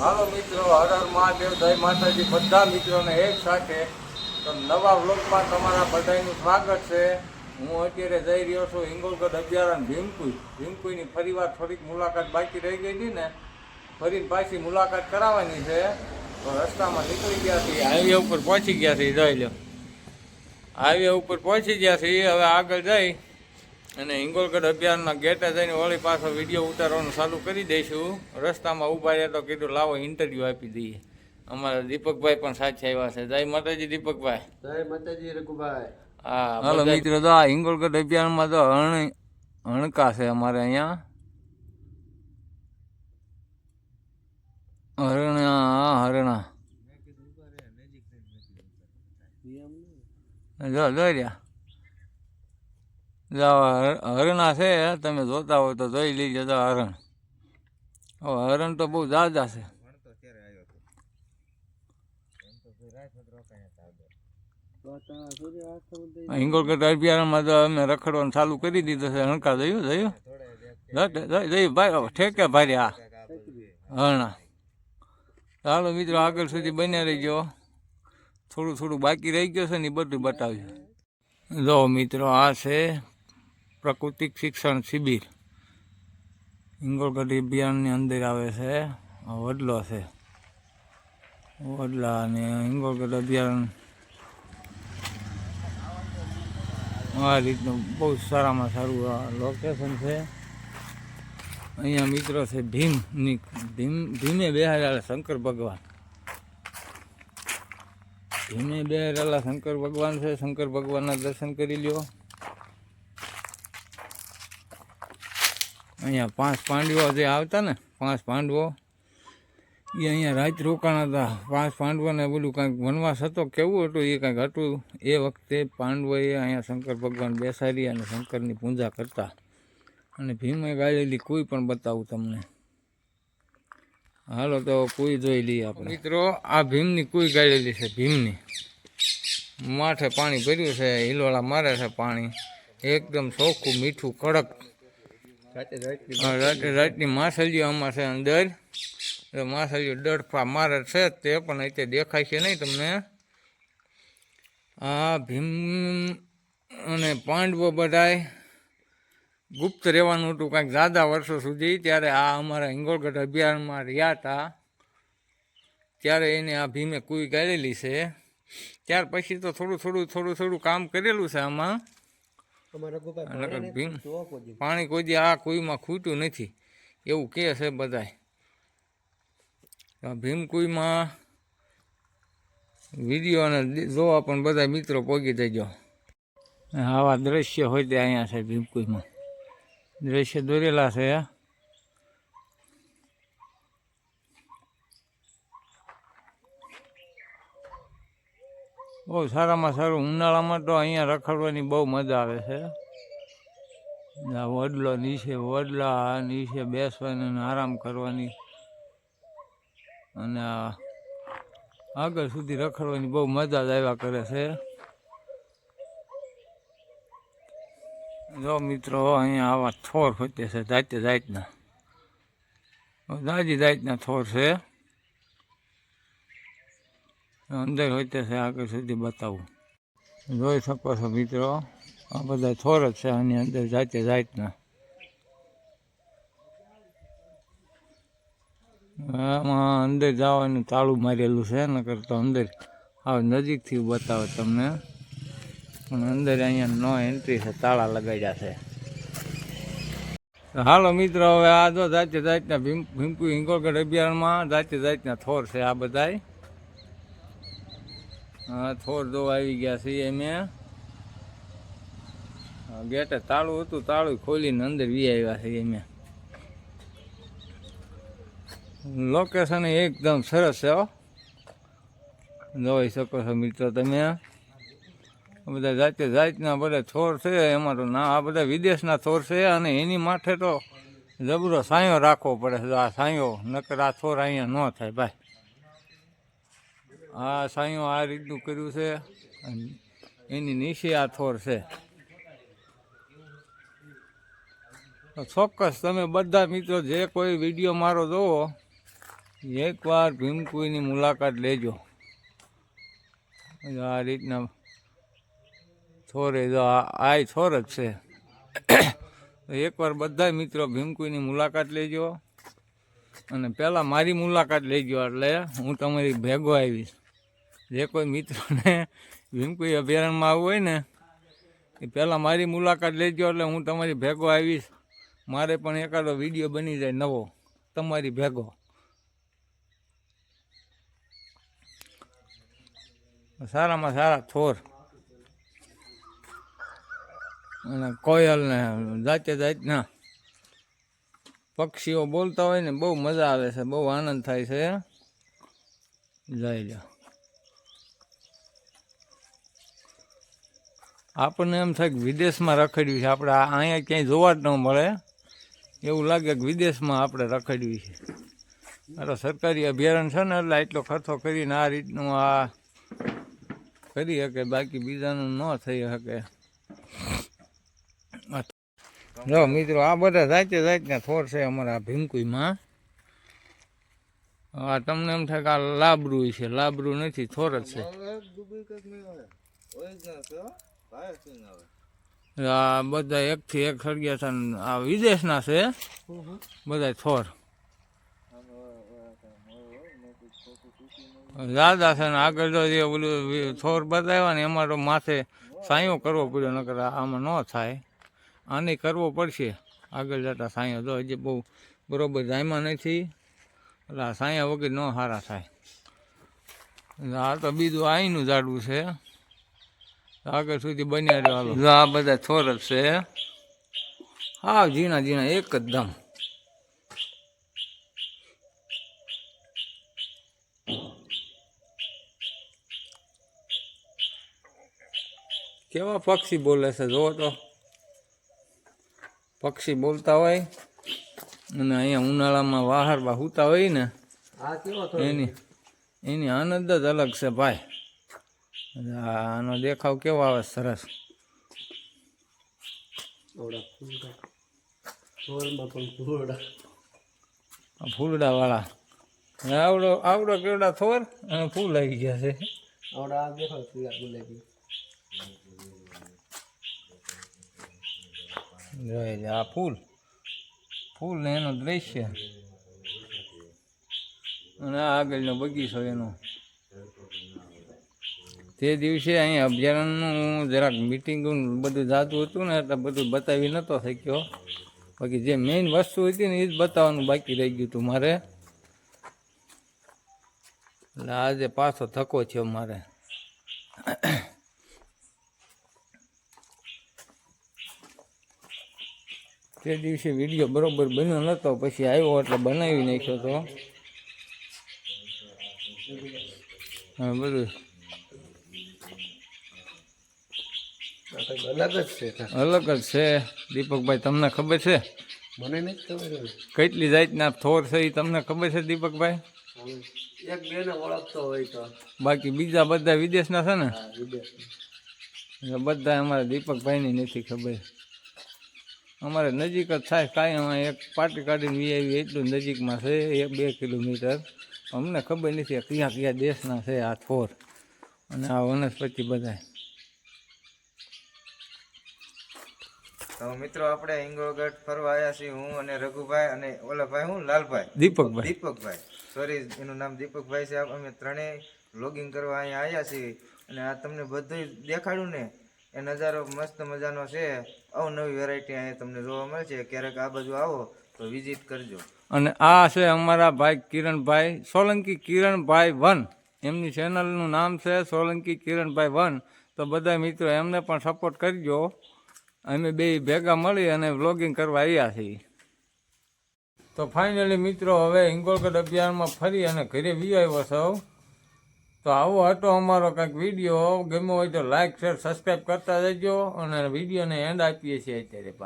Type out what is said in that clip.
હાલો મિત્રો, હર હર મહાદેવ, જય માતાજી. બધા મિત્રોને એક સાથે તો નવા વ્લોગમાં તમારા બધાનું સ્વાગત છે. હું અત્યારે જઈ રહ્યો છું હિંગોલગઢ અભ્યારણ ભીમકુઈ. ભીમકુઈની ફરીવાર થોડીક મુલાકાત બાકી રહી ગઈ હતી ને, ફરી પાછી મુલાકાત કરાવવાની છે. તો રસ્તામાં નીકળી ગયા છીએ. હાઈવે ઉપર પહોંચી ગયા છીએ, જોઈ લો. હાઈવે ઉપર પહોંચી ગયા છીએ. હવે આગળ જઈ અને હિંગોલગઢ અભિયાનના ગેટે જઈને વળી પાછો વીડિયો ઉતારવાનું ચાલુ કરી દઈશું. રસ્તામાં ઊભા રહ્યા તો કીધું લાવો ઇન્ટરવ્યૂ આપી દઈએ. અમારા દીપકભાઈ પણ સાથે આવ્યા છે. જય માતાજી દીપકભાઈ. જય માતાજી રઘુભાઈ. હા હાલો મિત્રો તો આ હિંગોલગઢ અભિયાનમાં તો હણ હણકા છે અમારે અહીંયા. હરણા હરણા. જો જોઈ રહ્યા જો હર- હરણા છે, તમે જોતા હોય તો જોઈ લઈ જતા હરણ. ઓ, હરણ તો બહુ જાજા છે. હિંગોલગઢ અભિયારણમાં તો અમે રખડવાનું ચાલુ કરી દીધું છે, હણકા જોયું જોયું? જયું ભાઈ ઠેકે ભાઈ આ હરણા. ચાલો મિત્રો, આગળ સુધી બન્યા રહી ગયો થોડું થોડું બાકી રહી ગયું છે ને બધું બતાવ્યું. જો મિત્રો, આ છે પ્રાકૃતિક શિક્ષણ શિબિર. હિંગોળગઢી અભયારણ્યની અંદર આવે છે. વડલો છે. વડલા અને હિંગોળગઢ અભિયારણ આ રીતનું બહુ સારામાં સારું લોકેશન છે. અહીંયા મિત્રો છે ભીમની ભીમ ભીમે બેહારેલા શંકર ભગવાન. ભીમે બેહારેલા શંકર ભગવાન છે. શંકર ભગવાનના દર્શન કરી લ્યો. અહીંયા પાંચ પાંડવો જે આવતા ને, પાંચ પાંડવો એ અહીંયા રાત રોકાણ હતા. પાંચ પાંડવોને બોલું કાંઈક વનવાસ હતો, કેવું હતું એ કાંઈક હતું. એ વખતે પાંડવોએ અહીંયા શંકર ભગવાન બેસાડી અને શંકરની પૂજા કરતા. અને ભીમે ગાળેલી કોઈ પણ બતાવું તમને. હાલો તો કોઈ જોઈ લઈએ આપણે. મિત્રો, આ ભીમની કોઈ ગાળેલી છે, ભીમની. માથે પાણી ભર્યું છે, હિલોળા મારે છે પાણી. એકદમ ચોખ્ખું, મીઠું, કડક. રાતની આ રાતે રાતની માછલીઓ આમાં છે અંદર માછલીઓ દડફા મારે છે જ તે પણ અત્યારે દેખાય છે નહીં તમને. આ ભીમ અને પાંડવો બધાય ગુપ્ત રહેવાનું હતું કાંઈક દાદા વર્ષો સુધી. ત્યારે આ અમારા હિંગોળગઢ અભિયાનમાં રહ્યા હતા. ત્યારે એને આ ભીમે કુઈ ગાળેલી છે. ત્યાર પછી તો થોડું થોડું થોડું થોડું કામ કરેલું છે આમાં. પાણી કોઈ દી. પાણી કોઈ દી આ કુઈમાં ખૂટ્યું નથી. એવું કહે છે બધાય. ભીમ કુઈમાં વીડિયો અને જોવા પણ બધા મિત્રો પહોંચી દેજો આવા દ્રશ્ય હોય તે અહીંયા છે ભીમકુઈમાં દ્રશ્ય દોરેલા છે બહુ સારામાં સારું. ઉનાળામાં તો અહીંયા રખડવાની બહુ મજા આવે છે. વડલો નીચે, વડલા નીચે બેસવાની અને આરામ કરવાની. અને આગળ સુધી રખડવાની બહુ મજા જ આવ્યા કરે છે. જો મિત્રો, અહીંયા આવા થોર હોતે છે, જાતે જાતના. દાજી જાતના થોર છે. અંદર હોય છે આગળ સુધી બતાવું. જોઈ શકો છો મિત્રો, આ બધા થોર જ છે આની અંદર જાતે જાતના. આમાં અંદર જવાનું તાળું મારેલું છે, નકર તો અંદર આવ નજીકથી બતાવે તમને. પણ અંદર અહીંયા નો એન્ટ્રી છે, તાળા લગાડ્યા છે. હાલો મિત્રો, હવે આ જો જાતે જાતના ભીમ, ભીમકુ હિંગોળગઢ અભિયાનમાં જાતે જાતના થોર છે આ બધાય. હા, થોર જોવા આવી ગયા છે એમે ગેટે તાળું હતું, તાળું ખોલીને અંદર વી આવ્યા છે એમે લોકેશન એકદમ સરસ છે જોઈ શકો છો મિત્રો તમે બધા જાતે જાતના બધા થોર છે, એમાં તો ના, આ બધા વિદેશના થોર છે, અને એની માથે તો જબરો સાયો રાખવો પડે છે, આ સાયો, નકર આ થોર અહીંયા ન થાય, ભાઈ. આ સાયો આ રીતનું કર્યું છે એની નીચે આ થોર છે. ચોક્કસ તમે બધા મિત્રો જે કોઈ વીડિયો મારો જોવો, એકવાર ભીમકુઈની મુલાકાત લેજો. આ રીતના થોરે જો આ થોર જ છે. એકવાર બધા મિત્રો ભીમકુઈની મુલાકાત લેજો. અને પહેલાં મારી મુલાકાત લઈ ગયો એટલે હું તમારી ભેગો આવીશ. જે કોઈ મિત્રોને ભીમકુઈ અભયારણ્યમાં આવવું હોય ને, એ પહેલાં મારી મુલાકાત લઈ ગયો એટલે હું તમારી ભેગો આવીશ. મારે પણ એકાદો વીડિયો બની જાય નવો. તમારી ભેગો. સારામાં સારા થોર. અને કોયલ ને જાતે જાતના પક્ષીઓ બોલતા હોય ને બહુ મજા આવે છે, બહુ આનંદ થાય છે. જઈ લો આપણને એમ થાય કે વિદેશમાં રખડ્યું છે, આપણે અહીંયા ક્યાંય જોવા જ ન મળે. એવું લાગે કે વિદેશમાં આપણે રખડ્યું છે. મારો સરકારી અભયારણ્ય છે ને, એટલે એટલો ખર્ચો કરીને આ રીતનું આ કરી શકે બાકી બીજાનું ન થઈ શકે જો મિત્રો, આ બધા જાતે જાતના થોર છે અમારા ભીમકુઈમાં આ તમને એમ થાય કે આ લાબરું છે, લાબરું નથી, થોર જ છે. આ બધા એકથી એક સળગ્યા છે આ વિદેશના છે, બધા થોર. દાદા છે ને આગળ જો જે ઓલું થોર બતાવ્યા ને એમાં તો માથે સાયો કરવો પડ્યો, નકર આમાં ન થાય. આને કરવો પડશે. આગળ જતા સાયો તો હજી બહુ બરાબર જાયમાં નથી. એટલે આ સાંયા વગર ન સારા થાય. આ તો બીજું આઈનું ઝાડવું છે. આગળ સુધી બન્યા રહેવાનું આ બધા થોર જ છે. હા, ઝીણા ઝીણા, એક જ દમ. કેવા પક્ષી બોલે છે, જોવો તો. પક્ષી બોલતા હોય અને અહીંયા ઉનાળામાં વાહારમાં સૂતા હોય ને એની એની આનંદ જ અલગ છે ભાઈ. આનો દેખાવ કેવો આવે સરસ. ફૂલડા. ફૂલડાવાળા. આવડો આવડો કેવડા થોર અને ફૂલ આવી ગયા છે. આવડા આ ફૂલા ફૂલ આવી જોઈ લે, આ ફૂલ. ફૂલ ને એનું દ્રશ્ય. અને આ આગળનો બગીચો એનો. તે દિવસે અહીંયા અભયારણ્યનું જરાક મિટિંગ બધું જાતું હતું ને, એટલે બધું બતાવી નહોતો શક્યો. બાકી જે મેઇન વસ્તુ હતી ને એ જ બતાવવાનું બાકી રહી ગયું હતું મારે. એટલે આજે પાછો થકો છે મારે. તે દિવસે વીડિયો બરોબર બન્યો નહોતો પછી આવ્યો એટલે બનાવી નાખ્યો તો. હા બધું. અલગ જ છે અલગ જ છે. દીપકભાઈ તમને ખબર છે? મને નહીં ખબર કેટલી જાતના થોર છે એ તમને ખબર છે દીપકભાઈ? એક બે ને ઓળખતો હોય તો. બાકી બીજા બધા વિદેશના છે ને? બધા અમારા દીપકભાઈની નથી ખબર. અમારે નજીક જ થાય. કાંઈ અમે એક પાર્ટી કાઢીને વી આવી એટલું નજીકમાં છે એક બે કિલોમીટર. અમને ખબર નથી કયા કયા દેશના છે આ થોર અને આ વનસ્પતિ બધા તો મિત્રો આપણે હિંગોળગઢ ફરવા આવ્યા છીએ હું અને રઘુભાઈ અને ઓલાભાઈ હું લાલભાઈ? દીપકભાઈ. દીપકભાઈ. સોરી એનું નામ દીપકભાઈ છે. અમે ત્રણેય લોગિંગ કરવા અહીંયા આવ્યા છીએ. અને આ તમને બધું દેખાડ્યું ને. એ નજારો મસ્ત મજાનો છે. અવનવી વેરાયટી અહીંયા તમને જોવા મળશે ક્યારેક આ બાજુ આવો તો વિઝિટ કરજો. અને આ છે અમારા ભાઈ કિરણભાઈ, સોલંકી કિરણભાઈ વન. એમની ચેનલનું નામ છે સોલંકી કિરણભાઈ વન. તો બધા મિત્રો એમને પણ સપોર્ટ કરજો. અમે બે ભેગા મળી અને વ્લોગિંગ કરવા આવ્યા છીએ. તો ફાઇનલી મિત્રો, હવે હિંગોળગઢ અભિયાનમાં ફરી અને ઘરે વી આવ્યો સૌ તો આવો હતો અમારો કંઈક વીડિયો ગમ્યો હોય તો લાઈક શેર સબસ્ક્રાઈબ કરતા જજો અને વિડીયોને એન્ડ આપીએ છીએ અત્યારે